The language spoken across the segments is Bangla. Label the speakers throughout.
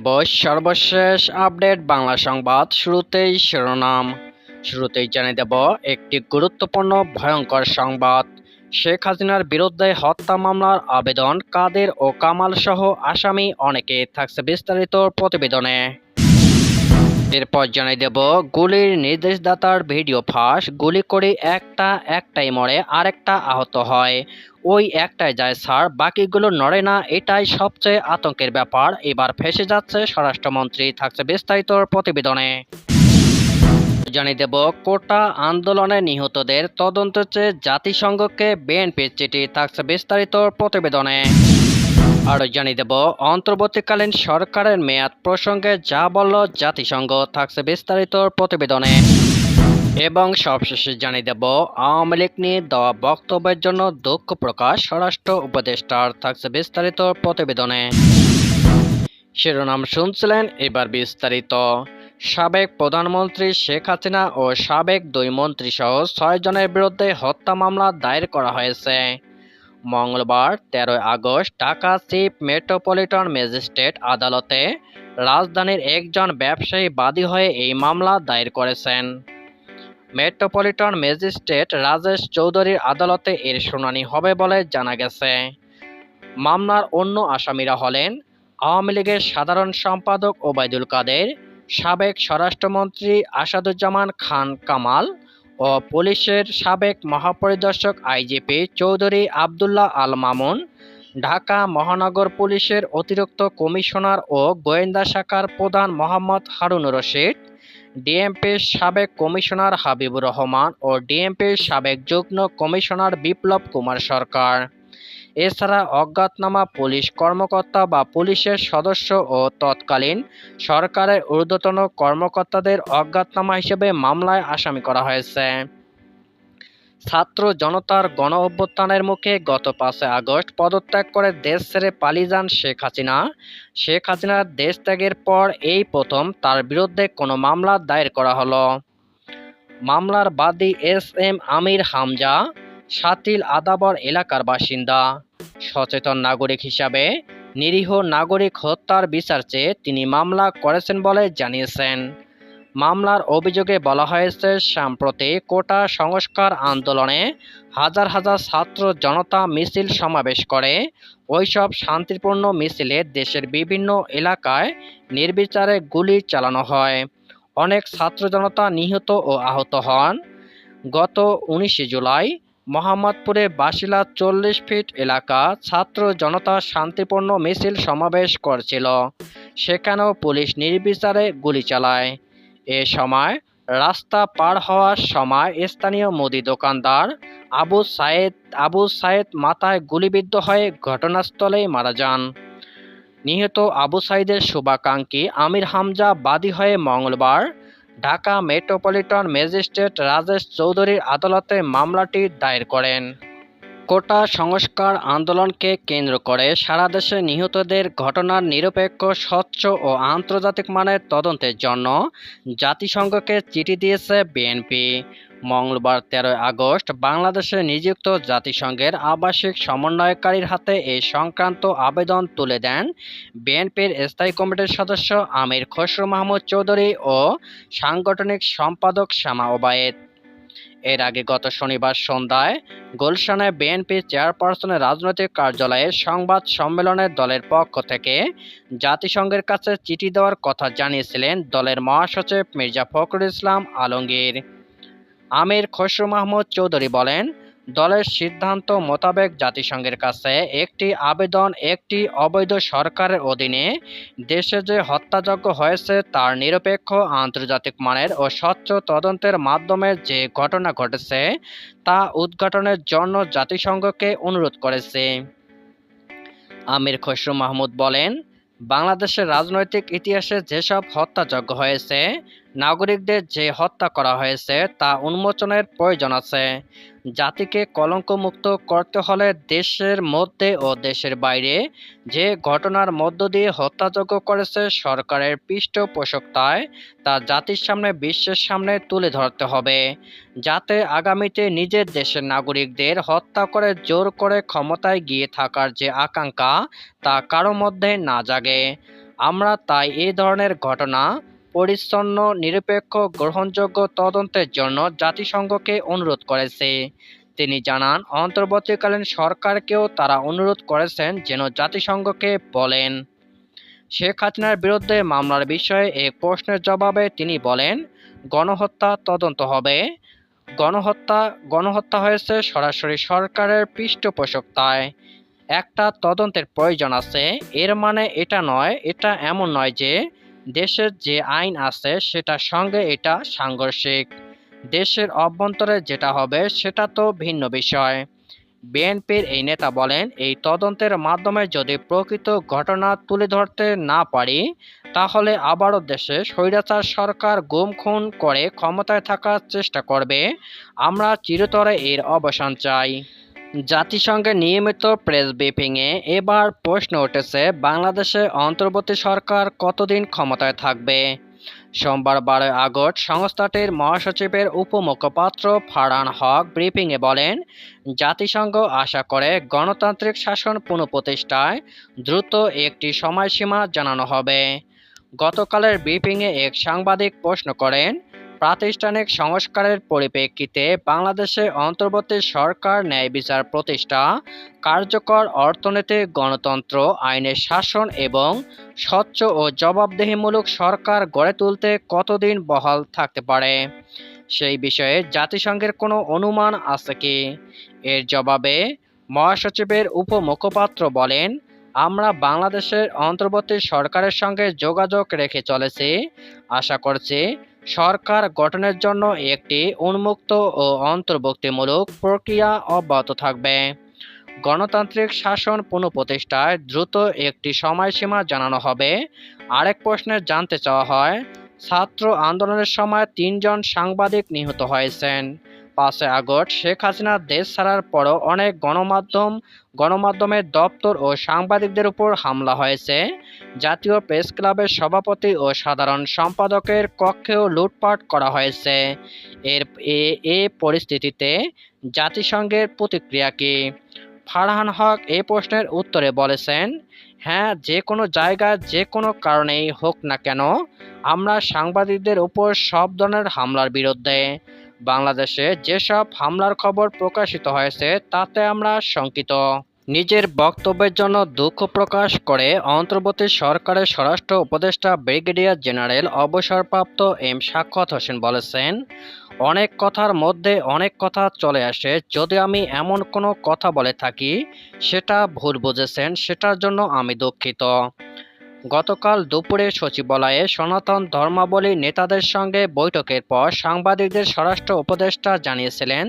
Speaker 1: দিবস সর্বশেষ আপডেট বাংলা সংবাদ শুরুতেই শিরোনাম শুরুতেই জানিয়ে দেব একটি গুরুত্বপূর্ণ ভয়ঙ্কর সংবাদ শেখ হাসিনার বিরুদ্ধে হত্যা মামলার আবেদন কাদের ও কামাল সহ আসামি অনেকে থাকছে বিস্তারিত প্রতিবেদনে এরপর জানাই দেব গুলির নির্দেশদাতার ভিডিও ফাঁস গুলি করে একটা একটাই মরে আরেকটা আহত হয় ওই একটাই যায় স্যার বাকিগুলো নড়ে না এটাই সবচেয়ে আতঙ্কের ব্যাপার এবার ফেসে যাচ্ছে স্বরাষ্ট্রমন্ত্রী থাকছে বিস্তারিত প্রতিবেদনে জানিয়ে দেব কোটা আন্দোলনে নিহতদের তদন্ত চেয়ে জাতিসংঘকে বিএনপির চিঠি থাকছে বিস্তারিত প্রতিবেদনে আরো জানিয়ে দেব অন্তর্বর্তীকালীন সরকারের মেয়াদ প্রসঙ্গে যা বলল জাতিসংঘ থাকছে বিস্তারিত প্রতিবেদনে এবং সবশেষে জানিয়ে দেব আওয়ামী লীগ নিয়ে দেওয়া বক্তব্যের জন্য দুঃখ প্রকাশ স্বরাষ্ট্র উপদেষ্টার থাকছে বিস্তারিত প্রতিবেদনে শিরোনাম শুনছিলেন এবার বিস্তারিত সাবেক প্রধানমন্ত্রী শেখ হাসিনা ও সাবেক দুই মন্ত্রীসহ ছয়জনের বিরুদ্ধে হত্যা মামলা দায়ের করা হয়েছে মঙ্গলবার তেরোই August Dhaka chief metropolitan magistrate আদালতে রাজধানীর একজন ব্যবসায়ী বাদী হয়ে এই মামলা দায়ের করেছেন মেট্রোপলিটন ম্যাজিস্ট্রেট রাজেশ চৌধুরীর আদালতে এর শুনানি হবে বলে জানা গেছে মামলার অন্য আসামিরা হলেন আওয়ামী লীগের সাধারণ সম্পাদক ওবায়দুল কাদের সাবেক স্বরাষ্ট্রমন্ত্রী আসাদুজ্জামান খান কামাল ও পুলিশের সাবেক মহাপরিদর্শক আইজিপি চৌধুরী আবদুল্লাহ আল মামুন ঢাকা মহানগর পুলিশের অতিরিক্ত কমিশনার ও গোয়েন্দা শাখার প্রধান মোহাম্মদ হারুন রশিদ ডিএমপির সাবেক কমিশনার হাবিবুর রহমান ও ডিএমপির সাবেক যুগ্ম কমিশনার বিপ্লব কুমার সরকার এছাড়া অজ্ঞাতনামা পুলিশ কর্মকর্তা বা পুলিশের সদস্য ও তৎকালীন সরকারের ঊর্ধ্বতন কর্মকর্তাদের অজ্ঞাতনামা হিসেবে মামলায় আসামি করা হয়েছে ছাত্র জনতার গণ অভ্যুত্থানের মুখে গত পাঁচে আগস্ট পদত্যাগ করে দেশ ছেড়ে পালিয়ে যান শেখ হাসিনা শেখ হাসিনার দেশ ত্যাগের পর এই প্রথম তার বিরুদ্ধে কোনো মামলা দায়ের করা হলো মামলার বাদী এস এম আমির হামজা সাতিল আদাবর এলাকার বাসিন্দা সচেতন নাগরিক হিসাবে নিরীহ নাগরিক হত্যার বিচার তিনি মামলা করেছেন বলে জানিয়েছেন মামলার অভিযোগে বলা হয়েছে সাম্প্রতি কোটা সংস্কার আন্দোলনে হাজার হাজার ছাত্র জনতা মিছিল সমাবেশ করে ওইসব শান্তিপূর্ণ মিছিলে দেশের বিভিন্ন এলাকায় নির্বিচারে গুলি চালানো হয় অনেক ছাত্র জনতা নিহত ও আহত হন গত উনিশে জুলাই মোহাম্মদপুরে বাসিলা চল্লিশ ফিট এলাকা ছাত্র জনতা শান্তিপূর্ণ মিছিল সমাবেশ করছিল সেখানেও পুলিশ নির্বিচারে গুলি চালায় এ সময় রাস্তা পার হওয়ার সময় স্থানীয় মুদি দোকানদার আবু সায়েদ আবু সায়েদ মাথায় গুলিবিদ্ধ হয়ে ঘটনাস্থলেই মারা যান নিহত আবু সাইদের শুভাকাঙ্ক্ষী আমির হামজা বাদী হয়ে মঙ্গলবার ঢাকা মেট্রোপলিটন ম্যাজিস্ট্রেট রাজেশ চৌধুরীর আদালতে মামলাটি দায়ের করেন কোটা সংস্কার আন্দোলনকে কেন্দ্র করে সারা দেশে নিহতদের ঘটনার নিরপেক্ষ স্বচ্ছ ও আন্তর্জাতিক মানের তদন্তের জন্য জাতিসংঘকে চিঠি দিয়েছে বিএনপি মঙ্গলবার তেরোই আগস্ট বাংলাদেশে নিযুক্ত জাতিসংঘের আবাসিক সমন্বয়কারীর হাতে এ সংক্রান্ত আবেদন তুলে দেন বিএনপির স্থায়ী কমিটির সদস্য আমির খসরু মাহমুদ চৌধুরী ও সাংগঠনিক সম্পাদক শ্যামা ওবায়েদ এর আগে গত শনিবার সন্ধ্যায় গুলশানায় বিএনপি চেয়ারপারসনের রাজনৈতিক কার্যালয়ে সংবাদ সম্মেলনে দলের পক্ষ থেকে জাতিসংঘের কাছে চিঠি দেওয়ার কথা জানিয়েছিলেন দলের মহাসচিব মির্জা ফখরুল ইসলাম আলমগীর আমির খসরু মাহমুদ চৌধুরী বলেন দলের সিদ্ধান্ত মোতাবেক জাতিসংঘের কাছে একটি আবেদন একটি অবৈধ সরকারের অধীনে দেশে যে হত্যাযজ্ঞ হয়েছে তার নিরপেক্ষ আন্তর্জাতিক মানের ও স্বচ্ছ তদন্তের মাধ্যমে যে ঘটনা ঘটেছে তা উদ্ঘাটনের জন্য জাতিসংঘকে অনুরোধ করেছে আমির খসরু মাহমুদ বলেন বাংলাদেশের রাজনৈতিক ইতিহাসে যেসব হত্যাযজ্ঞ হয়েছে নাগরিকদের যে হত্যা করা হয়েছে তা উন্মোচনের প্রয়োজন আছে জাতিকে কলঙ্কমুক্ত করতে হলে দেশের মধ্যে ও দেশের বাইরে যে ঘটনার মধ্য দিয়ে হত্যাযজ্ঞ করেছে সরকারের পৃষ্ঠপোষকতায় তা জাতির সামনে বিশ্বের সামনে তুলে ধরতে হবে যাতে আগামীতে নিজের দেশের নাগরিকদের হত্যা করে জোর করে ক্ষমতায় গিয়ে থাকার যে আকাঙ্ক্ষা তা কারো মধ্যে না জাগে আমরা তাই এই ধরনের ঘটনা পরিচ্ছন্ন নিরপেক্ষ গ্রহণযোগ্য তদন্তের জন্য জাতিসংঘকে অনুরোধ করেছে তিনি জানান অন্তর্বর্তীকালীন সরকারকেও তারা অনুরোধ করেছেন যেন জাতিসংঘকে বলেন শেখ হাসিনার বিরুদ্ধে মামলার বিষয়ে এক প্রশ্নের জবাবে তিনি বলেন গণহত্যা তদন্ত হবে গণহত্যা গণহত্যা হয়েছে সরাসরি সরকারের পৃষ্ঠপোষকতায় একটা তদন্তের প্রয়োজন আছে এর মানে এটা নয় এটা এমন নয় যে দেশের যে আইন আছে সেটার সঙ্গে এটা সাংঘর্ষিক দেশের অভ্যন্তরে যেটা হবে সেটা তো ভিন্ন বিষয় বিএনপির এই নেতা বলেন এই তদন্তের মাধ্যমে যদি প্রকৃত ঘটনা তুলে ধরতে না পারি তাহলে আবারও দেশে স্বৈরাচার সরকার গুম খুন করে ক্ষমতায় থাকার চেষ্টা করবে আমরা চিরতরে এর অবসান চাই জাতিসংঘের নিয়মিত প্রেস ব্রিফিংয়ে এবার প্রশ্ন উঠেছে বাংলাদেশে অন্তর্বর্তী সরকার কতদিন ক্ষমতায় থাকবে সোমবার বারোই আগস্ট সংস্থাটির মহাসচিবের উপমুখপাত্র ফারহান হক ব্রিফিংয়ে বলেন জাতিসংঘ আশা করে গণতান্ত্রিক শাসন পুনঃপ্রতিষ্ঠায় দ্রুত একটি সময়সীমা জানানো হবে গতকালের ব্রিফিংয়ে এক সাংবাদিক প্রশ্ন করেন প্রাতিষ্ঠানিক সংস্কারের পরিপ্রেক্ষিতে বাংলাদেশে অন্তর্বর্তী সরকার ন্যায় বিচার প্রতিষ্ঠা কার্যকর অর্থনৈতিক গণতন্ত্র আইনের শাসন এবং স্বচ্ছ ও জবাবদেহিমূলক সরকার গড়ে তুলতে কতদিন বহাল থাকতে পারে সেই বিষয়ে জাতিসংঘের কোনো অনুমান আছে কি এর জবাবে মহাসচিবের উপমুখপাত্র বলেন আমরা বাংলাদেশের অন্তর্বর্তী সরকারের সঙ্গে যোগাযোগ রেখে চলেছি আশা করছি সরকার গঠনের জন্য একটি উন্মুক্ত ও অন্তর্ভুক্তিমূলক প্রক্রিয়া অব্যাহত থাকবে গণতান্ত্রিক শাসন পুনঃপ্রতিষ্ঠায় দ্রুত একটি সময়সীমা জানানো হবে আরেক প্রশ্নে জানতে চাওয়া হয় ছাত্র আন্দোলনের সময় তিনজন সাংবাদিক নিহত হয়েছেন পাঁচই আগস্ট শেখ হাসিনা দেশ ছাড়ার পরও অনেক গণমাধ্যম গণমাধ্যমের দপ্তর ও সাংবাদিকদের উপর হামলা হয়েছে জাতীয় প্রেস ক্লাবের সভাপতি ও সাধারণ সম্পাদকের কক্ষেও লুটপাট করা হয়েছে এর এ পরিস্থিতিতে জাতিসংঘের প্রতিক্রিয়া কি ফারহান হক এ প্রশ্নের উত্তরে বলেছেন হ্যাঁ যে কোনো জায়গা যে কোনো কারণেই হোক না কেন আমরা সাংবাদিকদের উপর সব ধরনের হামলার বিরুদ্ধে বাংলাদেশে যেসব হামলার খবর প্রকাশিত হয়েছে তাতে আমরা শঙ্কিত নিজের বক্তব্যের জন্য দুঃখ প্রকাশ করে অন্তর্বর্তী সরকারের স্বরাষ্ট্র উপদেষ্টা ব্রিগেডিয়ার জেনারেল অবসরপ্রাপ্ত এম সাক্ষাৎ হোসেন বলেছেন অনেক কথার মধ্যে অনেক কথা চলে আসে যদি আমি এমন কোনো কথা বলে থাকি সেটা ভুল বুঝেছেন সেটার জন্য আমি দুঃখিত গতকাল দুপুরে সচিবালয়ে সনাতন ধর্মাবলী নেতাদের সঙ্গে বৈঠকের পর সাংবাদিকদের স্বরাষ্ট্র উপদেষ্টা জানিয়েছিলেন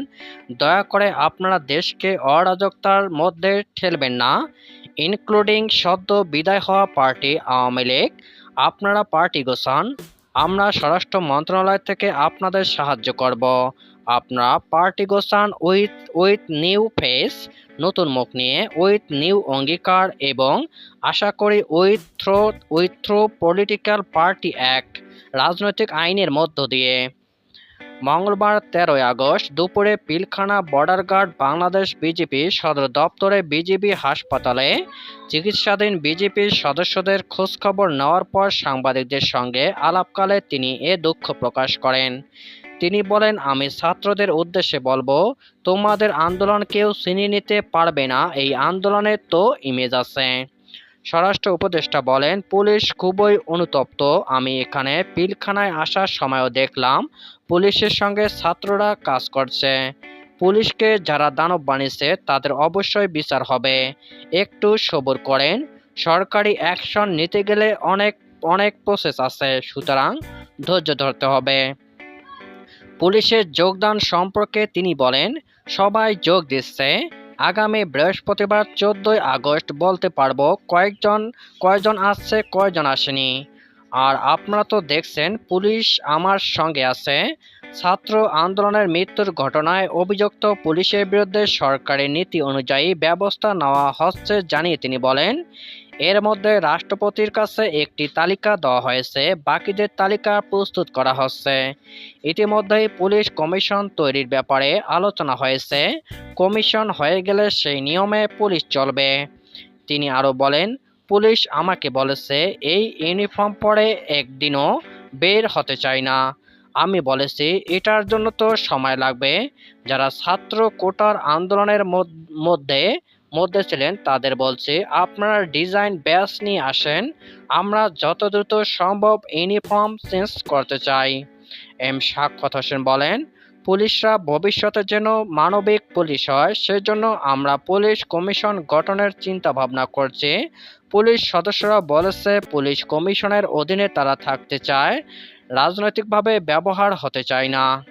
Speaker 1: দয়া করে আপনারা দেশকে অরাজকতার মধ্যে ঠেলবেন না ইনক্লুডিং সদ্য বিদায় হওয়া পার্টি আওয়ামী লীগ আপনারা পার্টি গোছান আমরা স্বরাষ্ট্র মন্ত্রণালয় থেকে আপনাদের সাহায্য করব আপনারা পার্টি গোসান উইথ উইথ নিউ ফেস নতুন মুখ নিয়ে উইথ নিউ অঙ্গীকার এবং আশা করি with through with through political party act রাজনৈতিক আইনের মধ্য দিয়ে মঙ্গলবার তেরোই আগস্ট দুপুরে Pilkhana border guard Bangladesh BJP সদর দপ্তরে বিজেপি হাসপাতালে চিকিৎসাধীন বিজেপির সদস্যদের খোঁজখবর নেওয়ার পর সাংবাদিকদের সঙ্গে আলাপকালে তিনি এ দুঃখ প্রকাশ করেন তিনি বলেন আমি ছাত্রদের উদ্দেশ্যে বলবো তোমাদের আন্দোলন কেউ চিনি নিতে পারবে না এই আন্দোলনের তো ইমেজ আছে স্বরাষ্ট্র উপদেষ্টা বলেন পুলিশ খুবই অনুতপ্ত আমি এখানে পিলখানায় আসার সময়ও দেখলাম পুলিশের সঙ্গে ছাত্ররা কাজ করছে পুলিশকে যারা দানব বানিয়েছে তাদের অবশ্যই বিচার হবে একটু সবর করেন সরকারি অ্যাকশন নিতে গেলে অনেক অনেক প্রসেস আছে সুতরাং ধৈর্য ধরতে হবে পুলিশের যোগদান সম্পর্কে তিনি বলেন সবাই যোগ দিচ্ছে আগামী বৃহস্পতিবার চোদ্দই আগস্ট বলতে পারবো কয়েকজন কয়জন আসছে কয়জন আসেনি আর আপনারা তো দেখছেন পুলিশ আমার সঙ্গে আছে ছাত্র আন্দোলনের মৃত্যুর ঘটনায় অভিযুক্ত পুলিশের বিরুদ্ধে সরকারি নীতি অনুযায়ী ব্যবস্থা নেওয়া হচ্ছে জানিয়ে তিনি বলেন এর মধ্যে রাষ্ট্রপতির কাছে একটি তালিকা দেওয়া হয়েছে বাকিদের তালিকা প্রস্তুত করা হচ্ছে ইতিমধ্যেই পুলিশ কমিশন তৈরির ব্যাপারে আলোচনা হয়েছে কমিশন হয়ে গেলে সেই নিয়মে পুলিশ চলবে তিনি আরও বলেন পুলিশ আমাকে বলেছে এই ইউনিফর্ম পরে একদিনও বের হতে চায় না আমি বলেছি এটার জন্য তো সময় লাগবে যারা ছাত্র কোটার আন্দোলনের মধ্যে মধ্যে ছিলেন তাদের বলছি আপনার ডিজাইন ব্যাস নিয়ে আসেন আমরা যত দ্রুত সম্ভব ইউনিফর্ম চেঞ্জ করতে চাই এম সাক্ষত হোসেন বলেন পুলিশরা ভবিষ্যতে যেন মানবিক পুলিশ হয় সেজন্য আমরা পুলিশ কমিশন গঠনের চিন্তা ভাবনা করছি পুলিশ সদস্যরা বলেছে পুলিশ কমিশনের অধীনে তারা থাকতে চায় রাজনৈতিকভাবে ব্যবহার হতে চায় না